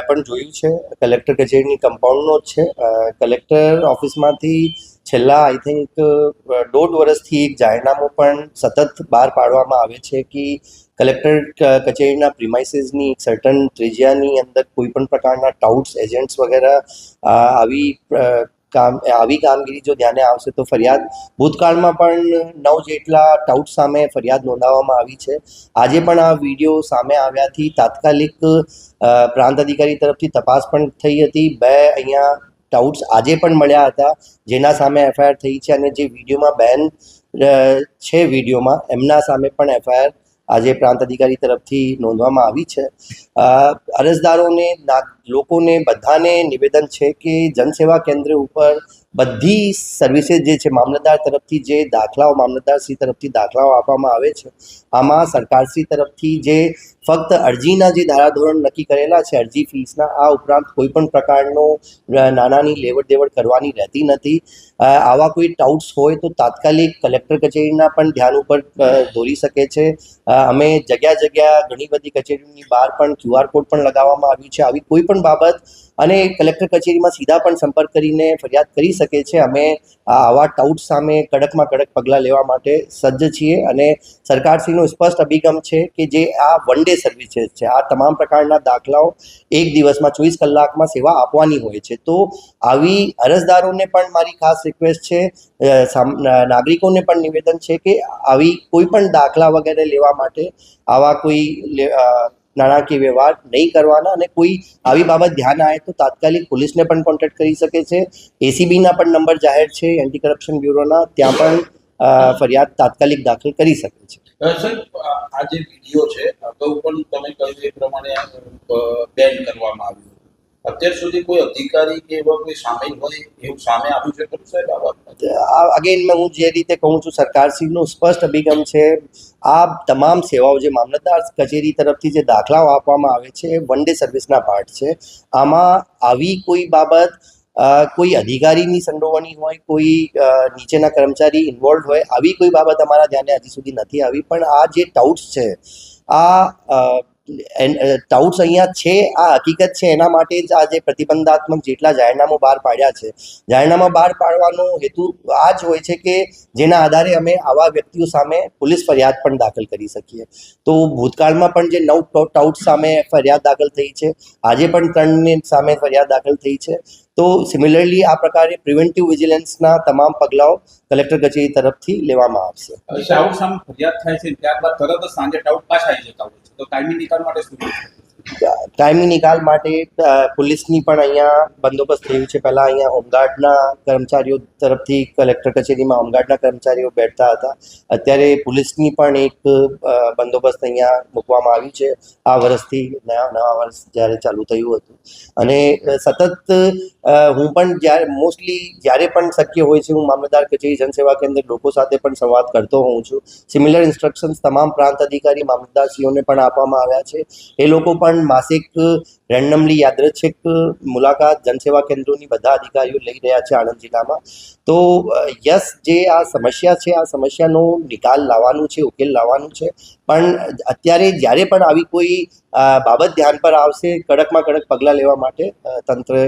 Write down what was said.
મેં પણ જોયું છે. કલેક્ટર કચેરીની કમ્પાઉન્ડનો જ છે. કલેક્ટર ઓફિસમાંથી છેલ્લા આઈ થિંક દોઢ વર્ષથી એક જાહેરનામું પણ સતત બહાર પાડવામાં આવે છે કે કલેક્ટર કચેરીના પ્રિમાઇસીસની સર્ટન ત્રિજ્યાની અંદર કોઈ પણ પ્રકારના ટાઉટ્સ એજન્ટ્સ વગેરે આવી કામ, આવી કામગીરી જો ધ્યાને આવશે તો ફરિયાદ, ભૂતકાળમાં પણ નવ જેટલા ટાઉટ સામે ફરિયાદ નોંધાવવામાં આવી છે. આજે પણ આ વીડિયો સામે આવ્યાથી તાત્કાલિક પ્રાંત અધિકારી તરફથી તપાસ પણ થઈ હતી. બે અહીંયા ટાઉટ્સ આજે પણ મળ્યા હતા, જેના સામે એફઆઈઆર થઈ છે અને જે વિડીયોમાં બેન છે વિડીયોમાં, એમના સામે પણ એફઆઈઆર આજે પ્રાંત અધિકારી તરફથી નોંધવામાં આવી છે. અરજદારોને લોકોને બધાને નિવેદન છે કે જનસેવા કેન્દ્ર ઉપર બધી સર્વિસીસ જે છે મામલતદાર તરફથી જે દાખલાઓ મામલતદારશ્રી તરફથી દાખલાઓ આપવામાં આવે છે, આમાં સરકારશ્રી તરફથી જે ફક્ત અરજીના જે ધારાધોરણ નક્કી કરેલા છે, અરજી ફીસના આ ઉપરાંત કોઈ પણ પ્રકારનો નાનાની લેવડ દેવડ કરવાની રહેતી નથી. આવા કોઈ ટાઉટ્સ હોય તો તાત્કાલિક કલેક્ટર કચેરીના પણ ધ્યાન ઉપર દોરી શકે છે. અમે જગ્યા જગ્યા ઘણી બધી કચેરીની બહાર પણ ક્યુઆર કોડ પણ લગાવવામાં આવ્યું છે. આવી કોઈ પણ બાબત અને કલેક્ટર કચેરીમાં સીધા પણ સંપર્ક કરીને ફરિયાદ કરી શકે છે. અમે આવા ટાઉટ સામે કડકમાં કડક પગલાં લેવા માટે સજ્જ છીએ અને સરકારશ્રીનો સ્પષ્ટ અભિગમ છે કે જે આ વન ડે સર્વિસીસ છે. આ તમામ પ્રકારના દાખલાઓ એક દિવસમાં ચોવીસ કલાકમાં સેવા આપવાની હોય છે. તો આવી અરજદારોને પણ મારી ખાસ રિક્વેસ્ટ છે નાગરિકોને પણ નિવેદન છે કે આવી કોઈ પણ દાખલા વગેરે લેવા માટે આવા કોઈ નાણાકીય વ્યવહાર નહીં કરવાના અને કોઈ આવી બાબત ધ્યાન આવે તો તાત્કાલિક પોલીસને પણ કોન્ટેક્ટ કરી શકે છે. એસીબીના પણ નંબર જાહેર છે એન્ટી કરપ્શન બ્યુરોના ત્યાં પણ ફરિયાદ તાત્કાલિક દાખલ કરી શકે છે. આ જે વીડિયો છે, અગાઉ પણ તમે કહ્યું એ પ્રમાણે બેન કરવામાં આવ્યું અત્યાર સુધી કોઈ અધિકારી કે એવા કોઈ સામેલ હોય એવું સામે આવ્યું છે ખરું સાહેબ આ બાબત અગેન હું જે રીતે કહું છું, સરકારશ્રીનો સ્પષ્ટ અભિગમ છે, આ તમામ સેવાઓ જે મામલતદાર કચેરી તરફથી જે દાખલાઓ આપવામાં આવે છે વન ડે સર્વિસના પાર્ટ છે. આમાં આવી કોઈ બાબત કોઈ અધિકારીની સંડોવણી હોય, કોઈ નીચેના કર્મચારી ઇન્વોલ્વ હોય, આવી કોઈ બાબત અમારા ધ્યાને હજી સુધી નથી આવી. પણ આ જે ટાઉટ્સ છે, આ ટાઉટ્સ અહીંયા છે, આ હકીકત છે, એના માટે જ આજે પ્રતિબંધાત્મક જેટલા જાહેરનામું બહાર પાડ્યા છે. જાહેરનામા બહાર પાડવાનો હેતુ આ જ હોય છે કે જેના આધારે અમે આવા વ્યક્તિઓ સામે પોલીસ ફરિયાદ પણ દાખલ કરી શકીએ. તો ભૂતકાળમાં પણ જે નવ ટાઉટ સામે ફરિયાદ દાખલ થઈ છે, આજે પણ ત્રણની સામે ફરિયાદ દાખલ થઈ છે. તો સિમિલરલી આ પ્રકારે પ્રિવેન્ટિવ વિજિલન્સના તમામ પગલાઓ કલેક્ટર કચેરી તરફથી લેવામાં આવશે. ફરિયાદ થાય છે ત્યારબાદ તરત જ સાંજે ટાઉટ પાછા આવી જતા હોય છે. તો કાયમી નિકાલ માટે શું કાયમી નિકાલ માટે પોલીસની પણ અહીંયા બંદોબસ્ત થયું છે. પહેલાં અહીંયા હોમગાર્ડના કર્મચારીઓ તરફથી કલેક્ટર કચેરીમાં હોમગાર્ડના કર્મચારીઓ બેઠતા હતા. અત્યારે પોલીસની પણ એક બંદોબસ્ત અહીંયા મૂકવામાં આવ્યું છે. આ વર્ષથી નવા નવા વર્ષ જ્યારે ચાલુ થયું હતું. અને સતત હું પણ જ્યારે, મોસ્ટલી જ્યારે પણ શક્ય હોય છે, હું મામલતદાર કચેરી જનસેવા કેન્દ્ર લોકો સાથે પણ સંવાદ કરતો હોઉં છું. સિમિલર ઇન્સ્ટ્રક્શન્સ તમામ પ્રાંત અધિકારી મામલતદારશ્રીઓને પણ આપવામાં આવ્યા છે. એ લોકો પણ માસિક રેન્ડમલી યાદચ્છિક મુલાકાત જનસેવા કેન્દ્રોની બધા અધિકારીઓ લઈ રહ્યા છે આણંદ જિલ્લામાં. તો, યસ, જે આ સમસ્યા છે, આ સમસ્યાનો નિકાલ લાવવાનું છે, ઉકેલ લાવવાનું છે. પણ અત્યારે જ્યારે પણ આવી કોઈ બાબત ધ્યાન પર આવશે, કડકમાં કડક પગલાં લેવા માટે તંત્ર